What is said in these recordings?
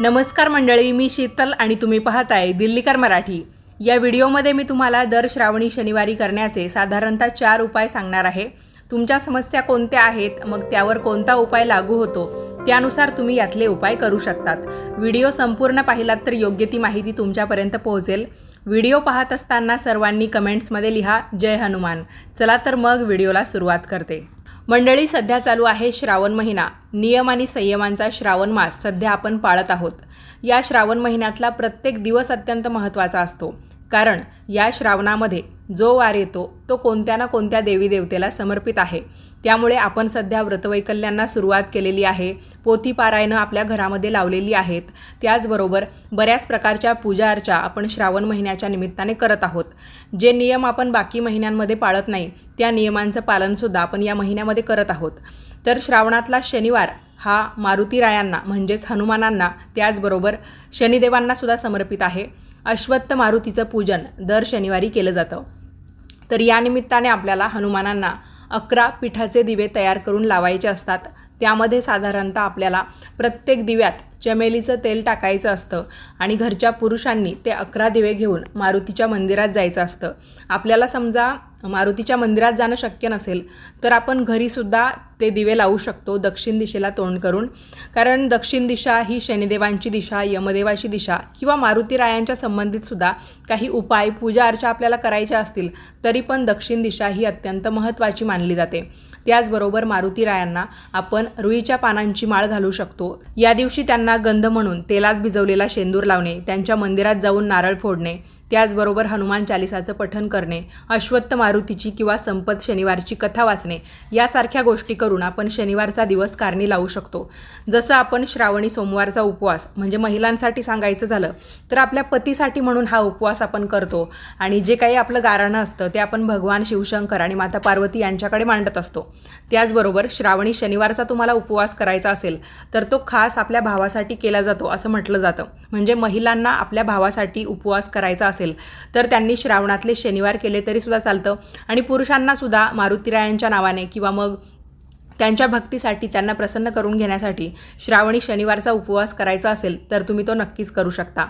नमस्कार मंडळी मी शीतल आणि तुम्ही पाहताय दिल्लीकर मराठी. या व्हिडिओमध्ये मी तुम्हाला दर श्रावणी शनिवारी करण्याचे साधारणतः चार उपाय सांगणार आहे. तुमच्या समस्या कोणत्या आहेत मग त्यावर कोणता उपाय लागू होतो त्यानुसार तुम्ही यातले उपाय करू शकतात. व्हिडिओ संपूर्ण पाहिलात तर योग्य ती माहिती तुमच्यापर्यंत पोहोचेल. व्हिडिओ पाहत असताना सर्वांनी कमेंट्समध्ये लिहा जय हनुमान. चला तर मग व्हिडिओला सुरुवात करते. मंडळी सध्या चालू आहे श्रावण महिना. नियम आणि संयमांचा श्रावण मास सध्या आपण पाळत आहोत. या श्रावण महिन्यातला प्रत्येक दिवस अत्यंत महत्त्वाचा असतो. कारण या श्रावणामध्ये जो वार येतो तो कोणत्या ना कोणत्या देवी देवतेला समर्पित आहे. त्यामुळे आपण सध्या व्रतवैकल्यांना सुरुवात केलेली आहे. पोथी पारायणं आपल्या घरामध्ये लावलेली आहेत. त्याचबरोबर बऱ्याच प्रकारच्या पूजा अर्चा आपण श्रावण महिन्याच्या निमित्ताने करत आहोत. जे नियम आपण बाकी महिन्यांमध्ये पाळत नाही त्या नियमांचं पालनसुद्धा आपण या महिन्यामध्ये करत आहोत. तर श्रावणातला शनिवार हा मारुतीरायांना म्हणजेच हनुमानांना त्याचबरोबर शनिदेवांना सुद्धा समर्पित आहे. अश्वत्थ मारुतीचं पूजन दर शनिवारी केलं जातं. तर या निमित्ताने आपल्याला हनुमानांना अकरा पिठाचे दिवे तयार करून लावायचे असतात. त्यामध्ये साधारणतः आपल्याला प्रत्येक दिव्यात चमेलीचं तेल टाकायचं असतं आणि घरच्या पुरुषांनी ते अकरा दिवे घेऊन मारुतीच्या मंदिरात जायचं असतं. आपल्याला समजा मारुतीच्या मंदिरात जाणं शक्य नसेल तर आपण घरीसुद्धा ते दिवे लावू शकतो दक्षिण दिशेला तोंड करून. कारण दक्षिण दिशा ही शनिदेवांची दिशा यमदेवाची दिशा किंवा मारुतीरायांच्या संबंधितसुद्धा काही उपाय पूजा अर्चा आपल्याला करायच्या असतील तरी पण दक्षिण दिशा ही अत्यंत महत्त्वाची मानली जाते. त्याचबरोबर मारुतीरायांना आपण रुईच्या पानांची माळ घालू शकतो. या दिवशी त्यांना गंध म्हणून तेलात भिजवलेला शेंदूर लावणे त्यांच्या मंदिरात जाऊन नारळ फोडणे त्याचबरोबर हनुमान चालिसाचं पठन करणे अश्वत्थ मारुतीची किंवा संपत शनिवारची कथा वाचणे यासारख्या गोष्टी करून आपण शनिवारचा दिवस कारणी लावू शकतो. जसं आपण श्रावणी सोमवारचा उपवास म्हणजे महिलांसाठी सांगायचं झालं तर आपल्या पतीसाठी म्हणून हा उपवास आपण करतो. आणि जे काही आपलं गाराणं असतं ते आपण भगवान शिवशंकर आणि माता पार्वती यांच्याकडे मांडत असतो. त्याचबरोबर श्रावणी शनिवारचा तुम्हाला उपवास करायचा असेल तर तो खास आपल्या भावासाठी केला जातो असं म्हटलं जातं. म्हणजे महिलांना आपल्या भावासाठी उपवास करायचा असेल. तर त्यांनी श्रावणातले शनिवार केले तरी सुद्धा चालतं. आणि पुरुषांना सुद्धा मारुतीरायांच्या नावाने किंवा मग त्यांच्या भक्तीसाठी त्यांना प्रसन्न करून घेण्यासाठी श्रावणी शनिवारचा उपवास करायचा असेल तर तुम्ही तो नक्कीच करू शकता.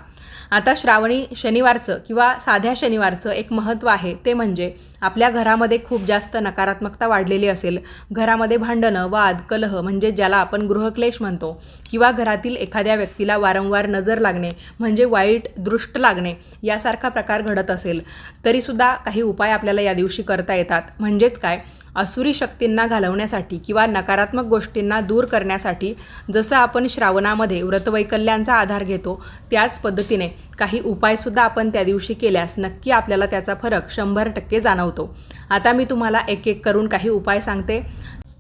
आता श्रावणी शनिवारचं किंवा साध्या शनिवारचं एक महत्त्व आहे ते म्हणजे आपल्या घरामध्ये खूप जास्त नकारात्मकता वाढलेली असेल. घरामध्ये भांडणं वाद कलह म्हणजे ज्याला आपण गृहक्लेश म्हणतो किंवा घरातील एखाद्या व्यक्तीला वारंवार नजर लागणे म्हणजे वाईट दृष्ट लागणे यासारखा प्रकार घडत असेल. तरीसुद्धा काही उपाय आपल्याला या दिवशी करता येतात. म्हणजेच काय? असुरी शक्तींना घालवण्यासाठी किंवा नकारात्मक गोष्टींना दूर करण्यासाठी जसं आपण श्रावणामध्ये व्रतवैकल्यांचा आधार घेतो त्याच पद्धतीने काही उपायसुद्धा आपण त्या दिवशी केल्यास नक्की आपल्याला त्याचा फरक शंभर टक्के जाणवतो. आता मी तुम्हाला एक एक करून काही उपाय सांगते.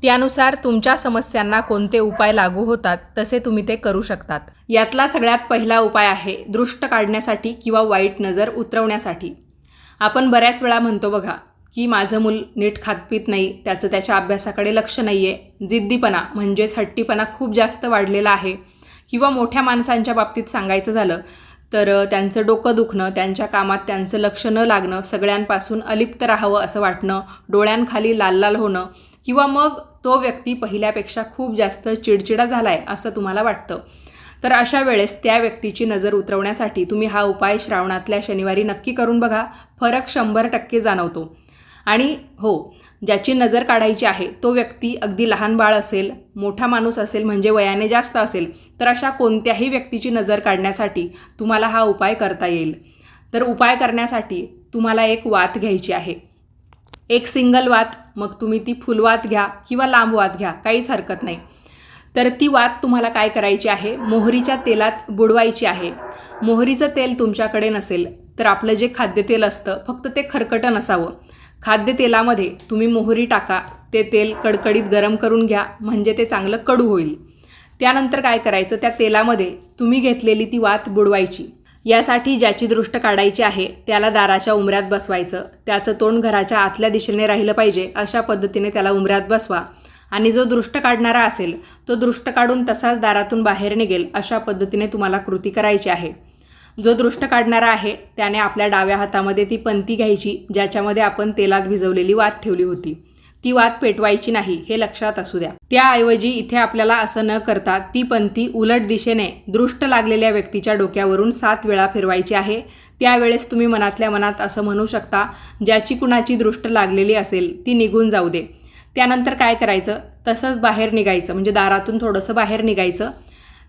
त्यानुसार तुमच्या समस्यांना कोणते उपाय लागू होतात तसे तुम्ही ते करू शकतात. यातला सगळ्यात पहिला उपाय आहे दृष्ट काढण्यासाठी किंवा वाईट नजर उतरवण्यासाठी. आपण बऱ्याच वेळा म्हणतो बघा की माझं मूल नीट खातपीत नाही त्याचं त्याच्या अभ्यासाकडे लक्ष नाही आहे जिद्दीपणा म्हणजेच हट्टीपणा खूप जास्त वाढलेला आहे. किंवा मोठ्या माणसांच्या बाबतीत सांगायचं झालं तर त्यांचं डोकं दुखणं त्यांच्या कामात त्यांचं लक्ष न लागणं सगळ्यांपासून अलिप्त राहावं असं वाटणं डोळ्यांखाली लाल लाल होणं किंवा मग तो व्यक्ती पहिल्यापेक्षा खूप जास्त चिडचिडा झाला आहे असं तुम्हाला वाटतं. तर अशा वेळेस त्या व्यक्तीची नजर उतरवण्यासाठी तुम्ही हा उपाय श्रावणातल्या शनिवारी नक्की करून बघा. फरक शंभर टक्के जाणवतो. आणि हो ज्याची नजर काढायची आहे तो व्यक्ती अगदी लहान बाळ असेल मोठा माणूस असेल म्हणजे वयाने जास्त असेल तर अशा कोणत्याही व्यक्तीची नजर काढण्यासाठी तुम्हाला हा उपाय करता येईल. तर उपाय करण्यासाठी तुम्हाला एक वात घ्यायची आहे. एक सिंगल वात मग तुम्ही ती फुलवात घ्या किंवा लांब वात घ्या काहीच हरकत नाही. तर ती वात तुम्हाला काय करायची आहे? मोहरीच्या तेलात बुडवायची आहे. मोहरीचं तेल तुमच्याकडे नसेल तर आपलं जे खाद्यतेल असतं फक्त ते खरकटं नसावं. खाद्यतेलामध्ये तुम्ही मोहरी टाका ते तेल कडकडीत गरम करून घ्या म्हणजे ते चांगलं कडू होईल. त्यानंतर काय करायचं? त्या तेलामध्ये तुम्ही घेतलेली ती वात बुडवायची. यासाठी ज्याची दृष्ट काढायची आहे त्याला दाराच्या उमऱ्यात बसवायचं. त्याचं तोंड घराच्या आतल्या दिशेने राहिलं पाहिजे अशा पद्धतीने त्याला उमऱ्यात बसवा. आणि जो दृष्ट काढणारा असेल तो दृष्ट काढून तसाच दारातून बाहेर निघेल अशा पद्धतीने तुम्हाला कृती करायची आहे. जो दृष्ट काढणारा आहे त्याने आपल्या डाव्या हातामध्ये ती पंती घ्यायची ज्याच्यामध्ये आपण तेलात भिजवलेली वात ठेवली होती. ती वात पेटवायची नाही हे लक्षात असू द्या. त्याऐवजी इथे आपल्याला असं न करता ती पंथी उलट दिशेने दृष्ट लागलेल्या व्यक्तीच्या डोक्यावरून सात वेळा फिरवायची आहे. त्यावेळेस तुम्ही मनातल्या मनात असं म्हणू शकता ज्याची कुणाची दृष्ट लागलेली असेल ती निघून जाऊ दे. त्यानंतर काय करायचं? तसंच बाहेर निघायचं म्हणजे दारातून थोडंसं बाहेर निघायचं.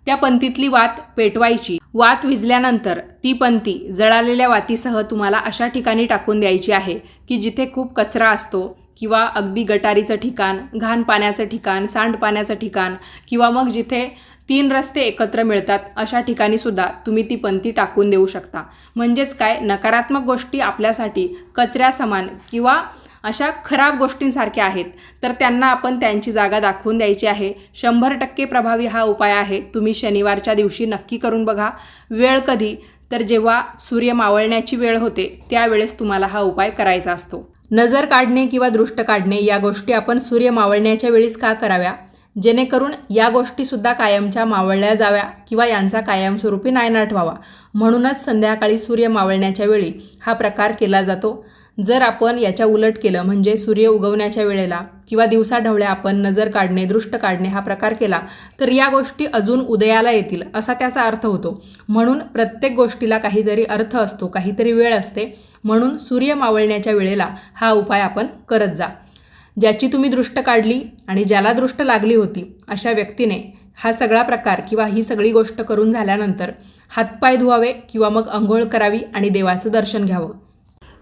त्या पंतीतली वात पेटवायची. वात विजल्यानंतर ती पंथी जळालेल्या वातीसह तुम्हाला अशा ठिकाणी टाकून द्यायची आहे की जिथे खूप कचरा असतो किंवा अगदी गटारीचं ठिकाण घाण पाण्याचं ठिकाण सांडपाण्याचं ठिकाण किंवा मग जिथे तीन रस्ते एकत्र मिळतात अशा ठिकाणी सुद्धा तुम्ही ती पंथी टाकून देऊ शकता. म्हणजेच काय? नकारात्मक गोष्टी आपल्यासाठी कचऱ्यासमान किंवा अशा खराब गोष्टींसारख्या आहेत. तर त्यांना आपण त्यांची जागा दाखवून द्यायची आहे. शंभर टक्के प्रभावी हा उपाय आहे. तुम्ही शनिवारच्या दिवशी नक्की करून बघा. वेळ कधी? तर जेव्हा सूर्य मावळण्याची वेळ होते त्यावेळेस तुम्हाला हा उपाय करायचा असतो. नजर काढणे किंवा दृष्ट काढणे या गोष्टी आपण सूर्य मावळण्याच्या वेळीच का कराव्या? जेणेकरून या गोष्टीसुद्धा कायमच्या मावळल्या जाव्या किंवा यांचा कायमस्वरूपी नायनाट व्हावा. म्हणूनच संध्याकाळी सूर्य मावळण्याच्या वेळी हा प्रकार केला जातो. जर आपण याच्या उलट केलं म्हणजे सूर्य उगवण्याच्या वेळेला किंवा दिवसाढवळ्या आपण नजर काढणे दृष्ट काढणे हा प्रकार केला तर या गोष्टी अजून उदयाला येतील असा त्याचा अर्थ होतो. म्हणून प्रत्येक गोष्टीला काहीतरी अर्थ असतो काहीतरी वेळ असते. म्हणून सूर्य मावळण्याच्या वेळेला हा उपाय आपण करत जा. ज्याची तुम्ही दृष्ट काढली आणि ज्याला दृष्ट लागली होती अशा व्यक्तीने हा सगळा प्रकार किंवा ही सगळी गोष्ट करून झाल्यानंतर हातपाय धुवावे किंवा मग अंघोळ करावी आणि देवाचं दर्शन घ्यावं.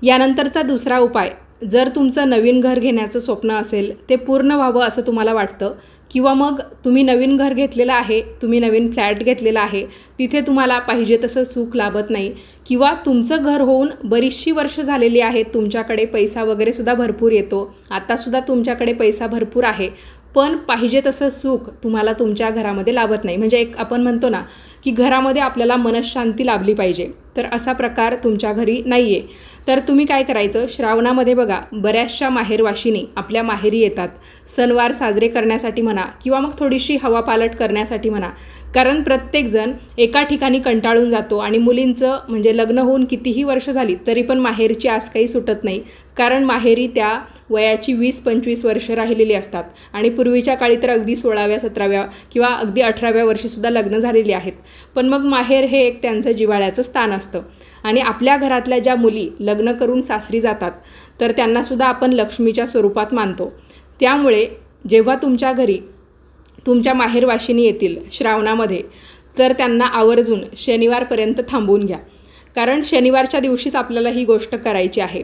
यानंतरचा दुसरा उपाय जर तुमचं नवीन घर घेण्याचं स्वप्न असेल ते पूर्ण व्हावं असं तुम्हाला वाटतं किंवा मग तुम्ही नवीन घर घेतलेलं आहे तुम्ही नवीन फ्लॅट घेतलेला आहे तिथे तुम्हाला पाहिजे तसं सुख लाभत नाही किंवा तुमचं घर होऊन बरीचशी वर्ष झालेली आहेत तुमच्याकडे पैसा वगैरेसुद्धा भरपूर येतो आत्तासुद्धा तुमच्याकडे पैसा भरपूर आहे पण पाहिजे तसं सुख तुम्हाला तुमच्या घरामध्ये लाभत नाही. म्हणजे एक आपण म्हणतो ना की घरामध्ये आपल्याला मनशांती लाभली पाहिजे. तर असा प्रकार तुमच्या घरी नाही आहे तर तुम्ही काय करायचं? श्रावणामध्ये बघा बऱ्याचशा माहेरवाशिनी आपल्या माहेरी येतात. सणवार साजरे करण्यासाठी म्हणा किंवा मग थोडीशी हवापालट करण्यासाठी म्हणा. कारण प्रत्येकजण एका ठिकाणी कंटाळून जातो आणि मुलींचं म्हणजे लग्न होऊन कितीही वर्ष झाली तरी पण माहेरची आस काही सुटत नाही. कारण माहेरी त्या वयाची वीस पंचवीस वर्ष राहिलेली असतात आणि पूर्वीच्या काळी तर अगदी सोळाव्या सतराव्या किंवा अगदी अठराव्या वर्षीसुद्धा लग्न झालेली आहेत. पण मग माहेर हे एक त्यांचं जिव्हाळ्याचं स्थान असतं. आणि आपल्या घरातल्या ज्या मुली लग्न करून सासरी जातात तर त्यांनासुद्धा आपण लक्ष्मीच्या स्वरूपात मानतो. त्यामुळे जेव्हा तुमच्या घरी तुमच्या माहेरवाशिनी येतील श्रावणामध्ये तर त्यांना आवर्जून शनिवारपर्यंत थांबवून घ्या. कारण शनिवारच्या दिवशीच आपल्याला ही गोष्ट करायची आहे.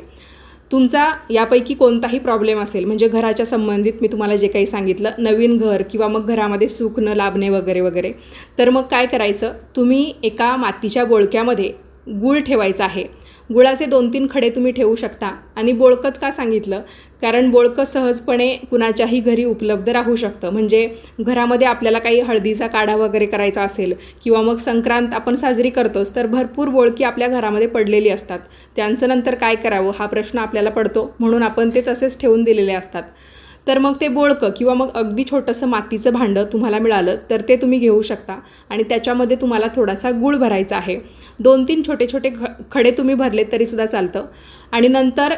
तुमचा यापैकी कोणताही प्रॉब्लेम असेल म्हणजे घराच्या संबंधित मी तुम्हाला जे काही सांगितलं नवीन घर किंवा मग घरामध्ये सुख न लाभणे वगैरे वगैरे तर मग काय करायचं? तुम्ही एका मातीच्या बोळक्यामध्ये गूळ ठेवायचा आहे. गुळाचे दोन तीन खडे तुम्ही ठेवू शकता. आणि बोळकंच का सांगितलं? कारण बोळकं सहजपणे कुणाच्याही घरी उपलब्ध राहू शकतं. म्हणजे घरामध्ये आपल्याला काही हळदीचा काढा वगैरे करायचा असेल किंवा मग संक्रांत आपण साजरी करतोच तर भरपूर बोळकी आपल्या घरामध्ये पडलेली असतात. त्यांचं नंतर काय करावं? हा प्रश्न आपल्याला पडतो. म्हणून आपण ते तसेच ठेवून दिलेले असतात. तर मग ते बोळकं किंवा मग अगदी छोटंसं मातीचं भांडं तुम्हाला मिळालं तर ते तुम्ही घेऊ शकता. आणि त्याच्यामध्ये तुम्हाला थोडासा गूळ भरायचा आहे. दोन तीन छोटे छोटे ख खडे तुम्ही भरले तरीसुद्धा चालतं. आणि नंतर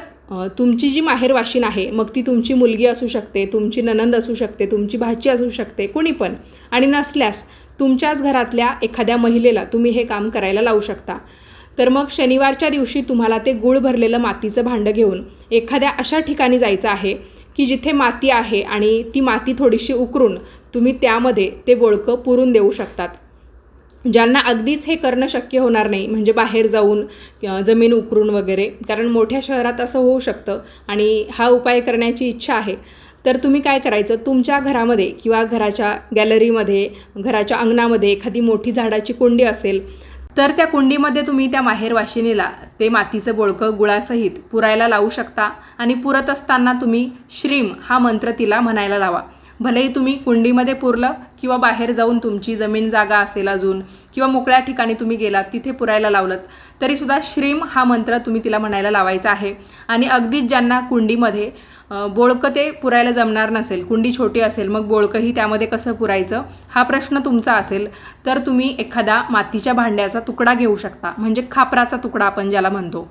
तुमची जी माहेरवाशीन आहे मग ती तुमची मुलगी असू शकते तुमची ननंद असू शकते तुमची भाची असू शकते कोणी पण. आणि नसल्यास तुमच्याच घरातल्या एखाद्या महिलेला तुम्ही हे काम करायला लावू शकता. तर मग शनिवारच्या दिवशी तुम्हाला ते गूळ भरलेलं मातीचं भांडं घेऊन एखाद्या अशा ठिकाणी जायचं आहे की जिथे माती आहे आणि ती माती थोडीशी उकरून तुम्ही त्यामध्ये ते बोळकं पुरून देऊ शकतात. ज्यांना अगदीच हे करणं शक्य होणार नाही म्हणजे बाहेर जाऊन जमीन उकरून वगैरे कारण मोठ्या शहरात असं होऊ शकतं आणि हा उपाय करण्याची इच्छा आहे. तर तुम्ही काय करायचं? तुमच्या घरामध्ये किंवा घराच्या गॅलरीमध्ये घराच्या अंगणामध्ये एखादी मोठी झाडाची कुंडी असेल तर त्या कुंडीमध्ये तुम्ही त्या माहेर वाशिनीला ते मातीचं बोळकं गुळासहित पुरायला लावू शकता आणि पुरत असताना तुम्ही श्रीम हा मंत्र तिला म्हणायला लावा. भलेही तुम्ही कुंडीमध्ये पुरलं किंवा बाहेर जाऊन तुमची जमीन जागा असेल अजून किंवा मोकळ्या ठिकाणी तुम्ही गेलात तिथे पुरायला लावलं तरीसुद्धा श्रीम हा मंत्र तुम्ही तिला म्हणायला लावायचा आहे. आणि अगदीच ज्यांना कुंडीमध्ये बोळकं ते पुरायला जमणार नसेल कुंडी छोटी असेल मग बोळकंही त्यामध्ये कसं पुरायचं? हा प्रश्न तुमचा असेल तर तुम्ही एखादा मातीच्या भांड्याचा तुकडा घेऊ शकता. म्हणजे खापराचा तुकडा आपण ज्याला म्हणतो.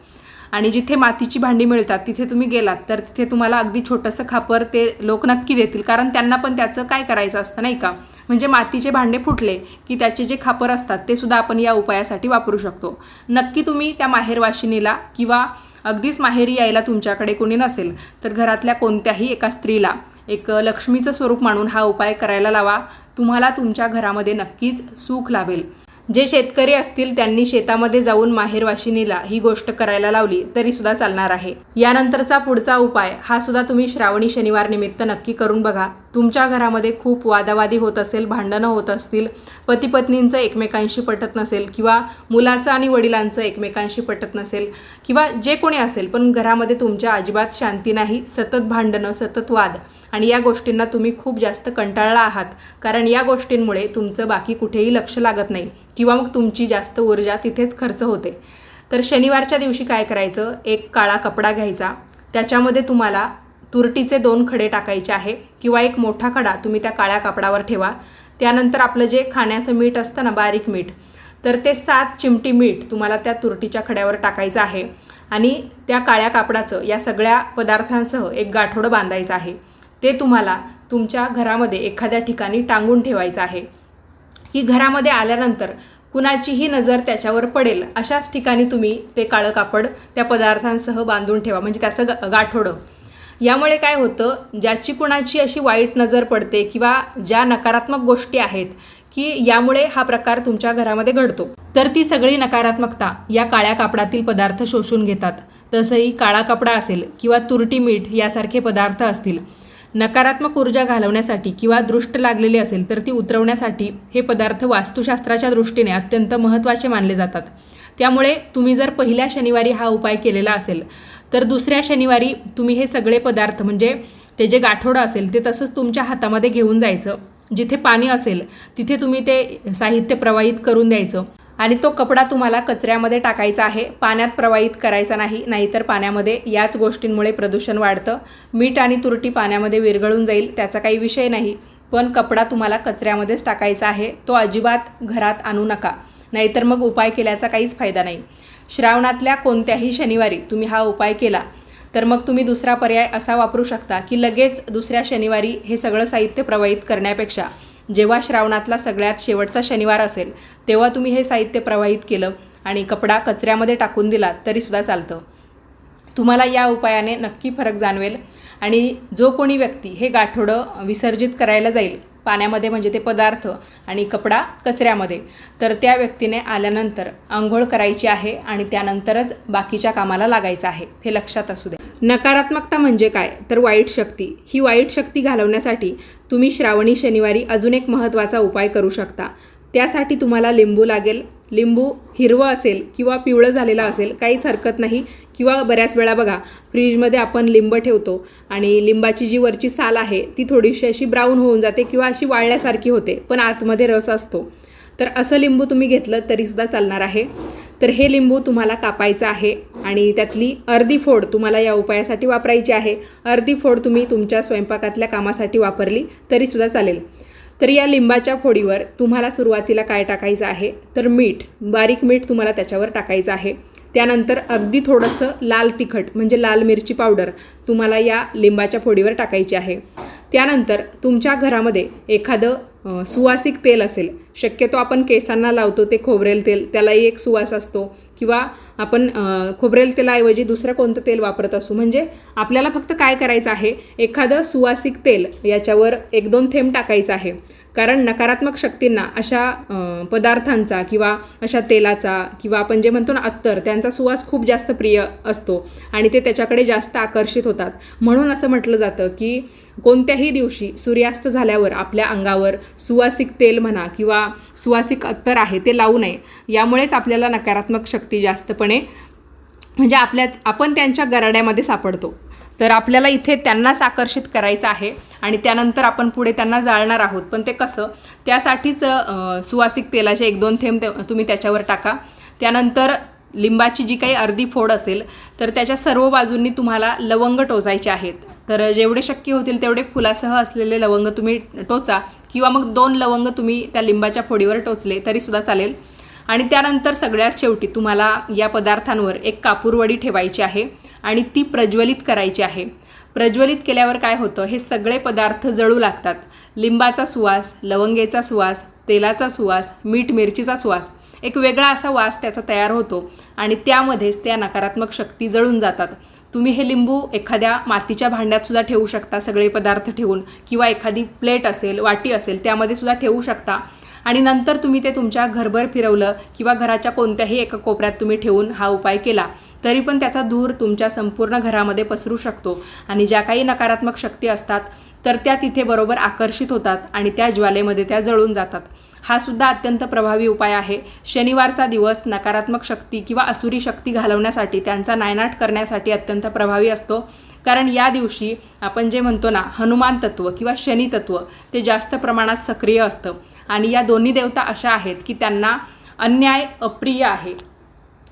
आणि जिथे मातीची भांडी मिळतात तिथे तुम्ही गेलात तर तिथे तुम्हाला अगदी छोटंसं खापर ते लोक नक्की देतील. कारण त्यांना पण त्याचं काय करायचं असतं नाही का? म्हणजे मातीचे भांडे फुटले की त्याचे जे खापर असतात ते सुद्धा आपण या उपायासाठी वापरू शकतो. नक्की तुम्ही त्या माहेरवाशिनीला किंवा अगदीच माहेरी यायला तुमच्याकडे कोणी नसेल तर घरातल्या कोणत्याही एका स्त्रीला एक लक्ष्मीचं स्वरूप मानून हा उपाय करायला लावा. तुम्हाला तुमच्या घरामध्ये नक्कीच सुख लाभेल. जे शेतकरी असतील त्यांनी शेतामध्ये जाऊन माहेरवाशिनीला ही गोष्ट करायला लावली तरी सुद्धा चालणार आहे. यानंतरचा पुढचा उपाय हा सुद्धा तुम्ही श्रावणी शनिवार निमित्त नक्की करून बघा. तुमच्या घरामध्ये खूप वादावादी होत असेल भांडणं होत असतील पती पत्नींचं एकमेकांशी पटत नसेल किंवा मुलाचं आणि वडिलांचं एकमेकांशी पटत नसेल किंवा जे कोणी असेल पण घरामध्ये तुमच्या अजिबात शांती नाही सतत भांडणं सतत वाद आणि या गोष्टींना तुम्ही खूप जास्त कंटाळला आहात. कारण या गोष्टींमुळे तुमचं बाकी कुठेही लक्ष लागत नाही किंवा मग तुमची जास्त ऊर्जा तिथेच खर्च होते. तर शनिवारच्या दिवशी काय करायचं? एक काळा कपडा घ्यायचा. त्याच्यामध्ये तुम्हाला तुरटीचे दोन खडे टाकायचे आहे किंवा एक मोठा खडा तुम्ही त्या काळ्या कापडावर ठेवा. त्यानंतर आपलं जे खाण्याचं मीठ असतं ना बारीक मीठ तर ते सात चिमटी मीठ तुम्हाला त्या तुरटीच्या खड्यावर टाकायचं आहे आणि त्या काळ्या कापडाचं या सगळ्या पदार्थांसह एक गाठोडं बांधायचं आहे. ते तुम्हाला तुमच्या घरामध्ये एखाद्या ठिकाणी टांगून ठेवायचं आहे. की घरामध्ये आल्यानंतर कुणाचीही नजर त्याच्यावर पडेल अशाच ठिकाणी तुम्ही ते काळं कापड त्या पदार्थांसह बांधून ठेवा. म्हणजे त्याचं ग गाठोडं. यामुळे काय होतं ज्याची कुणाची अशी वाईट नजर पडते किंवा ज्या नकारात्मक गोष्टी आहेत की यामुळे हा प्रकार तुमच्या घरामध्ये घडतो. तर ती सगळी नकारात्मकता या काळ्या कापडातील पदार्थ शोषून घेतात. तसंही काळा कपडा असेल किंवा तुरटी मीठ यासारखे पदार्थ असतील नकारात्मक ऊर्जा घालवण्यासाठी किंवा दृष्ट लागलेली असेल तर ती उतरवण्यासाठी हे पदार्थ वास्तुशास्त्राच्या दृष्टीने अत्यंत महत्त्वाचे मानले जातात. त्यामुळे तुम्ही जर पहिल्या शनिवारी हा उपाय केलेला असेल तर दुसऱ्या शनिवारी तुम्ही हे सगळे पदार्थ म्हणजे ते जे गाठोडं असेल ते तसंच तुमच्या हातामध्ये घेऊन जायचं. जिथे पाणी असेल तिथे तुम्ही ते साहित्य प्रवाहित करून द्यायचं. आणि तो कपडा तुम्हाला कचऱ्यामध्ये टाकायचा आहे. पाण्यात प्रवाहित करायचा नाही नाहीतर पाण्यामध्ये याच गोष्टींमुळे प्रदूषण वाढतं. मीठ आणि तुरटी पाण्यामध्ये विरघळून जाईल त्याचा काही विषय नाही. पण कपडा तुम्हाला कचऱ्यामध्येच टाकायचा आहे. तो अजिबात घरात आणू नका. नाहीतर मग उपाय केल्याचा काहीच फायदा नाही. श्रावणातल्या कोणत्याही शनिवारी तुम्ही हा उपाय केला तर मग तुम्ही दुसरा पर्याय असा वापरू शकता की लगेच दुसऱ्या शनिवारी हे सगळं साहित्य प्रवाहित करण्यापेक्षा जेव्हा श्रावणातला सगळ्यात शेवटचा शनिवार असेल तेव्हा तुम्ही हे साहित्य प्रवाहित केलं आणि कपडा कचऱ्यामध्ये टाकून दिला तरीसुद्धा चालतं. तुम्हाला या उपायाने नक्की फरक जाणवेल आणि जो कोणी व्यक्ती हे गाठोडं विसर्जित करायला जाईल पाण्यामध्ये म्हणजे ते पदार्थ आणि कपडा कचऱ्यामध्ये. तर त्या व्यक्तीने आल्यानंतर आंघोळ करायची आहे आणि त्यानंतरच बाकीच्या कामाला लागायचं आहे हे लक्षात असू द्या नकारात्मकता म्हणजे काय? तर वाईट शक्ती. ही वाईट शक्ती घालवण्यासाठी तुम्ही श्रावणी शनिवारी अजून एक महत्त्वाचा उपाय करू शकता. त्यासाठी तुम्हाला लिंबू लागेल लिंबू हिरवं असेल किंवा पिवळं झालेलं असेल काहीच हरकत नाही. किंवा बऱ्याच वेळा बघा फ्रीजमध्ये आपण लिंब ठेवतो आणि लिंबाची जी वरची साल आहे ती थोडीशी अशी ब्राऊन होऊन जाते किंवा अशी वाळल्यासारखी होते पण आतमध्ये रस असतो. तर असं लिंबू तुम्ही घेतलं तरीसुद्धा चालणार आहे. तर हे लिंबू तुम्हाला कापायचं आहे आणि त्यातली अर्धी फोड तुम्हाला या उपायासाठी वापरायची आहे. अर्धी फोड तुम्ही तुमच्या स्वयंपाकातल्या कामासाठी वापरली तरीसुद्धा चालेल. तर या लिंबाच्या फोडीवर तुम्हाला सुरुवातीला काय टाकायचं आहे? तर मीठ बारीक मीठ तुम्हाला त्याच्यावर टाकायचं आहे. त्यानंतर अगदी थोडंसं लाल तिखट म्हणजे लाल मिरची पावडर तुम्हाला या लिंबाच्या फोडीवर टाकायची आहे. त्यानंतर तुमच्या घरामध्ये एखादं सुवासिक तेल असेल शक्यतो आपण केसांना लावतो ते खोबरेल तेल त्यालाही एक सुवास असतो किंवा आपण खोबरेल तेलाऐवजी दुसरं कोणतं तेल वापरत असू? म्हणजे आपल्याला फक्त काय करायचं आहे? एखादं सुवासिक तेल याच्यावर एक दोन थेंब टाकायचं आहे. कारण नकारात्मक शक्तींना अशा पदार्थांचा किंवा अशा तेलाचा किंवा आपण जे म्हणतो ना अत्तर त्यांचा सुवास खूप जास्त प्रिय असतो आणि ते त्याच्याकडे जास्त आकर्षित होतात. म्हणून असं म्हटलं जातं की कोणत्याही दिवशी सूर्यास्त झाल्यावर आपल्या अंगावर सुवासिक तेल म्हणा किंवा सुवासिक अत्तर आहे ते लावू नये. यामुळेच आपल्याला नकारात्मक शक्ती जास्तपणे म्हणजे आपल्या आपण त्यांच्या गराड्यामध्ये सापडतो. तर आपल्याला इथे त्यांनाच आकर्षित करायचं आहे. आणि त्यानंतर आपण पुढे त्यांना जाळणार आहोत. पण ते कसं? त्यासाठीच सुवासिक तेलाचे एक दोन थेंब ते- तुम्ही त्याच्यावर टाका. त्यानंतर लिंबाची जी काही अर्धी फोड असेल तर त्याच्या सर्व बाजूंनी तुम्हाला लवंग टोचायचे आहेत. तर जेवढे शक्य होतील तेवढे फुलासह असलेले लवंग तुम्ही टोचा किंवा मग दोन लवंग तुम्ही त्या लिंबाच्या फोडीवर टोचले तरीसुद्धा चालेल. आणि त्यानंतर सगळ्यात शेवटी तुम्हाला या पदार्थांवर एक कापूरवडी ठेवायची आहे. आणि ती प्रज्वलित करायची आहे. प्रज्वलित केल्यावर काय होतं? हे सगळे पदार्थ जळू लागतात. लिंबाचा सुवास लवंगेचा सुवास तेलाचा सुवास मीठ मिरचीचा सुवास. एक वेगळा असा वास त्याचा तयार होतो आणि त्यामध्येच त्या नकारात्मक शक्ती जळून जातात. तुम्ही हे लिंबू एखाद्या मातीच्या भांड्यात सुद्धा ठेवू शकता सगळे पदार्थ ठेवून. किंवा एखादी प्लेट असेल वाटी असेल त्यामध्ये सुद्धा ठेवू शकता. आणि नंतर तुम्ही ते तुमच्या घरभर फिरवलं किंवा घराच्या कोणत्याही एका कोपऱ्यात तुम्ही ठेवून हा उपाय केला तरी पण त्याचा धूर तुमच्या संपूर्ण घरामध्ये पसरू शकतो. आणि ज्या काही नकारात्मक शक्ती असतात तर त्या तिथे बरोबर आकर्षित होतात आणि त्या ज्वालेमध्ये त्या जळून जातात. हा सुद्धा अत्यंत प्रभावी उपाय आहे. शनिवारचा दिवस नकारात्मक शक्ती किंवा असुरी शक्ती घालवण्यासाठी त्यांचा नायनाट करण्यासाठी अत्यंत प्रभावी असतो. कारण या दिवशी आपण जे म्हणतो ना हनुमान तत्व किंवा शनी तत्व ते जास्त प्रमाणात सक्रिय असतं. आणि या दोन्ही देवता अशा आहेत की त्यांना अन्याय अप्रिय आहे.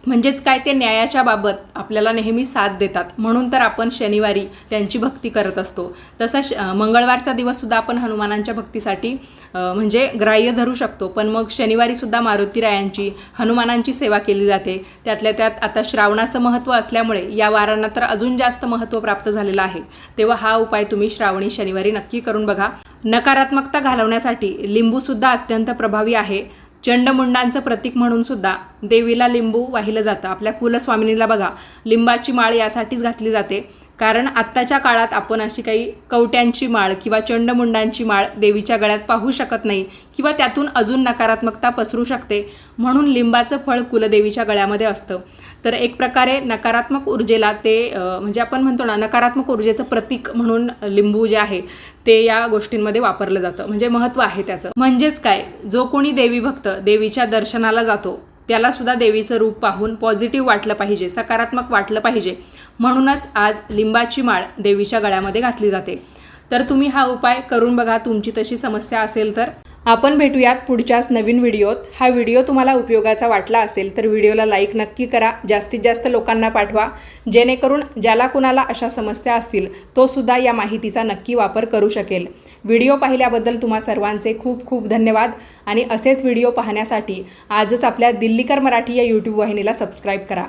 म्हणजेच काय ते न्यायाच्या बाबत आपल्याला नेहमी साथ देतात. म्हणून तर आपण शनिवारी त्यांची भक्ती करत असतो. तसा श मंगळवारचा दिवससुद्धा आपण हनुमानांच्या भक्तीसाठी म्हणजे ग्राह्य धरू शकतो. पण मग शनिवारीसुद्धा मारुतीरायांची हनुमानांची सेवा केली जाते. त्यातल्या त्यात आता श्रावणाचं महत्त्व असल्यामुळे या वारांना तर अजून जास्त महत्त्व प्राप्त झालेलं आहे. तेव्हा हा उपाय तुम्ही श्रावणी शनिवारी नक्की करून बघा. नकारात्मकता घालवण्यासाठी लिंबूसुद्धा अत्यंत प्रभावी आहे. चंडमुंडांचं प्रतीक म्हणून सुद्धा देवीला लिंबू वाहिलं जातं. आपल्या कुलस्वामिनीला बघा लिंबाची माळ यासाठीच घातली जाते. कारण आत्ताच्या काळात आपण अशी काही कवट्यांची माळ किंवा चंडमुंडांची माळ देवीच्या गळ्यात पाहू शकत नाही किंवा त्यातून अजून नकारात्मकता पसरू शकते म्हणून लिंबाचं फळ कुलदेवीच्या गळ्यामध्ये असतं. तर एक प्रकारे नकारात्मक ऊर्जेला ते म्हणजे आपण म्हणतो ना नकारात्मक ऊर्जेचं प्रतीक म्हणून लिंबू जे आहे ते या गोष्टींमध्ये वापरलं जातं. म्हणजे महत्त्व आहे त्याचं. म्हणजेच काय? जो कोणी देवी भक्त देवीच्या दर्शनाला जातो त्याला सुद्धा देवीचं रूप पाहून पॉझिटिव्ह वाटलं पाहिजे सकारात्मक वाटलं पाहिजे. म्हणूनच आज लिंबाची माळ देवीच्या गळ्यामध्ये घातली जाते. तर तुम्ही हा उपाय करून बघा तुमची तशी समस्या असेल तर. आपण भेटूयात पुढच्याच नवीन व्हिडिओत. हा व्हिडिओ तुम्हाला उपयोगाचा वाटला असेल तर व्हिडिओला लाईक नक्की करा जास्तीत जास्त लोकांना पाठवा जेणेकरून ज्याला कुणाला अशा समस्या असतील तो सुद्धा या माहितीचा नक्की वापर करू शकेल. व्हिडिओ पाहिल्याबद्दल तुम्हा सर्वांचे खूप खूप धन्यवाद आणि असेच व्हिडिओ पाहण्यासाठी आजच आपल्या दिल्लीकर मराठी या यूट्यूब वाहिनीला सबस्क्राईब करा.